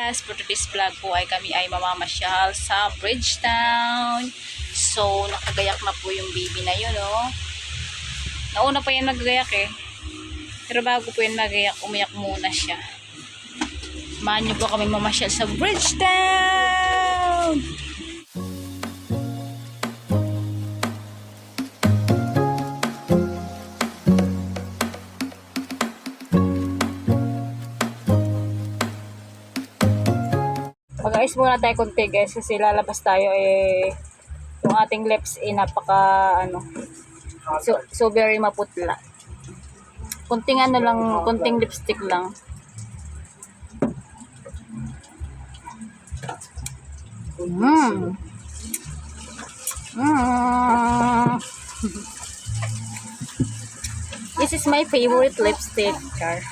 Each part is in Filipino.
Yes, for today's vlog po ay kami ay mamamasyal sa Bridgetown. So, nakagayak na po yung baby na yun, oh. Nauna pa yan naggayak eh. Pero bago po yan magayak, umiyak muna siya. Samahan niyo po kami mamasyal sa Bridgetown! Mag-ayos muna tayo konti guys kasi lalabas tayo eh yung ating lips eh napaka ano so, so very maputla. Kunting ano lang, kunting lipstick lang. Mm. Mm. This is my favorite lipstick, Char.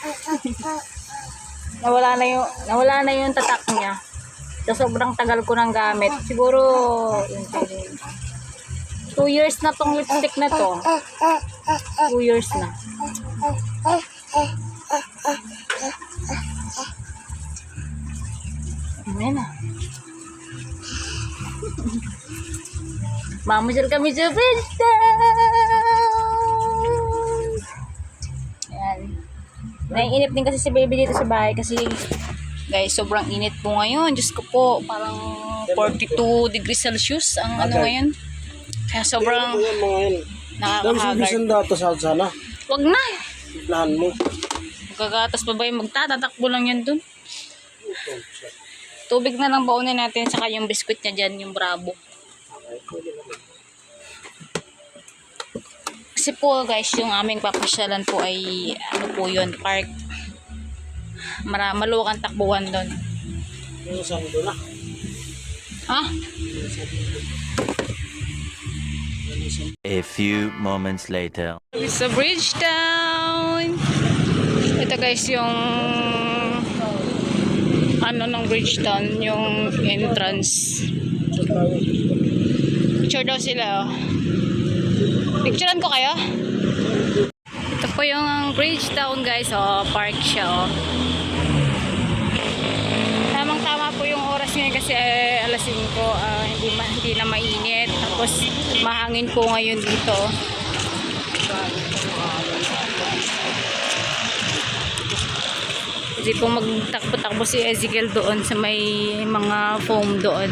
nawala na yung nawala na yung tatak niya. So, sobrang tagal ko nang gamit. Siguro, yun, yun. two years na tong lipstick na to. Two years na. Ayan na. Mamusyal kami sa! Ayan. Naiinip din kasi si baby dito sa bahay kasi guys, sobrang init po ngayon. Diyos ko po, parang 42 degrees Celsius ang ano ngayon. Kaya sobrang yan mga yan? Dami nakakahagar. sa data sa sana. Wag na! Plahan mo. Magkagatas pa ba yung magtatatakbo lang yan dun? Tubig na lang baunin natin saka yung biskuit niya dyan, yung bravo. Kasi po guys, yung aming papasyalan po ay ano po yun, park. Mara, maluwag ang takbuhan doon. Yung saan doon na. Ha? A few moments later. Sa Bridgetown. Ito guys yung ano ng Bridgetown, yung entrance. Picture daw sila. Oh. Picturean ko kayo. Bridgetown guys. Oh, park siya. Oh. Tamang tama po yung oras ngayon kasi eh, alas 5. ah, hindi, ma- hindi na mainit. Tapos mahangin po ngayon dito. Hindi po magtakbo-takbo si Ezekiel doon sa may mga foam doon.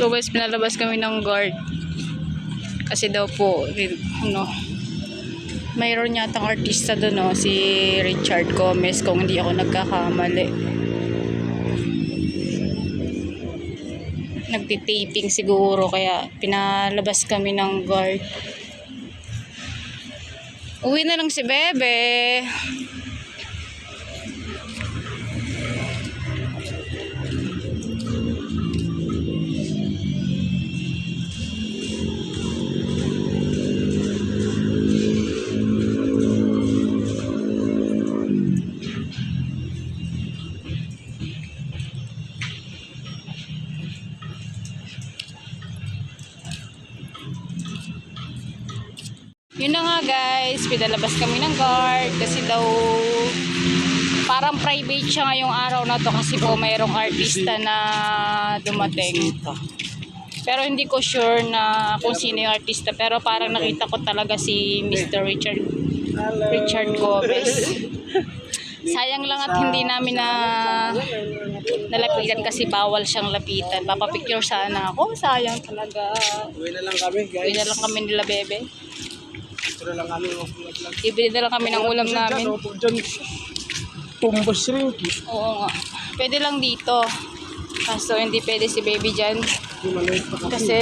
So guys, pinalabas kami ng guard. Kasi daw po, ano, mayroon yatang artista doon, no, si Richard Gomez, kung hindi ako nagkakamali. nagtitaping siguro kaya pinalabas kami ng guard. Uwi na lang si Bebe. Guys, pinalabas kami ng guard kasi daw parang private siya ngayong araw na to kasi po mayroong artista na dumating. Pero hindi ko sure na kung sino yung artista pero parang nakita ko talaga si Mr. Richard Richard Gomez. Sayang lang at hindi namin na nalapitan kasi bawal siyang lapitan. Papapicture sana ako. Sayang talaga. Uwi na lang kami, guys. Uwi na lang kami nila bebe. Ito na lang. Ibili na lang kami ng ulam namin. Dyan, oh, dyan. Oo nga. Pwede lang dito. Kaso hindi pwede si baby dyan. Kasi.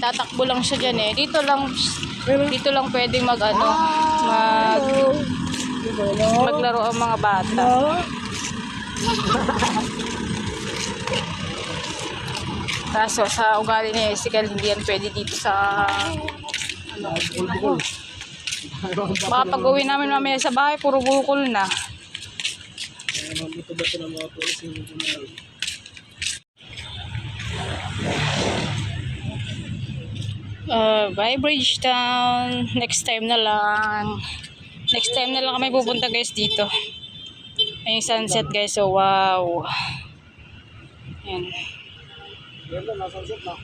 Tatakbo lang siya dyan eh. Dito lang, dito lang pwedeng mag ano, mag, maglaro ang mga bata. Kaso sa ugali ni Jessica, hindi yan pwede dito sa ano. Baka pag uwi namin mamaya sa bahay, puro bukol na. Ito ba Uh, bye Bridgetown. Next time na lang. Next time na lang kami pupunta guys dito. Ay sunset guys. So wow. Yan. Yan na, nasa set na.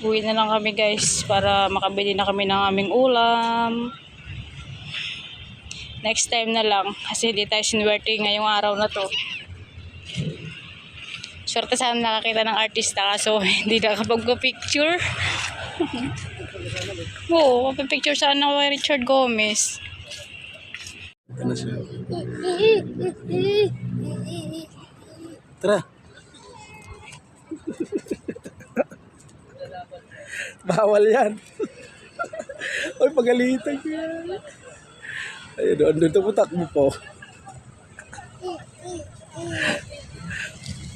Uwi na lang kami guys para makabili na kami ng aming ulam. Next time na lang kasi hindi tayo sinwerte ngayong araw na to. Swerte sana nakakita ng artista kaso hindi nakapag-picture. Oo, picture sana ako kay Richard Gomez. Ano siya? Tara. Bawal yan. Ay, pagalitan ko yan. Ayun, doon, doon tumutak mo po.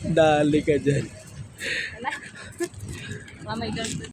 Dali ka dyan. Mamay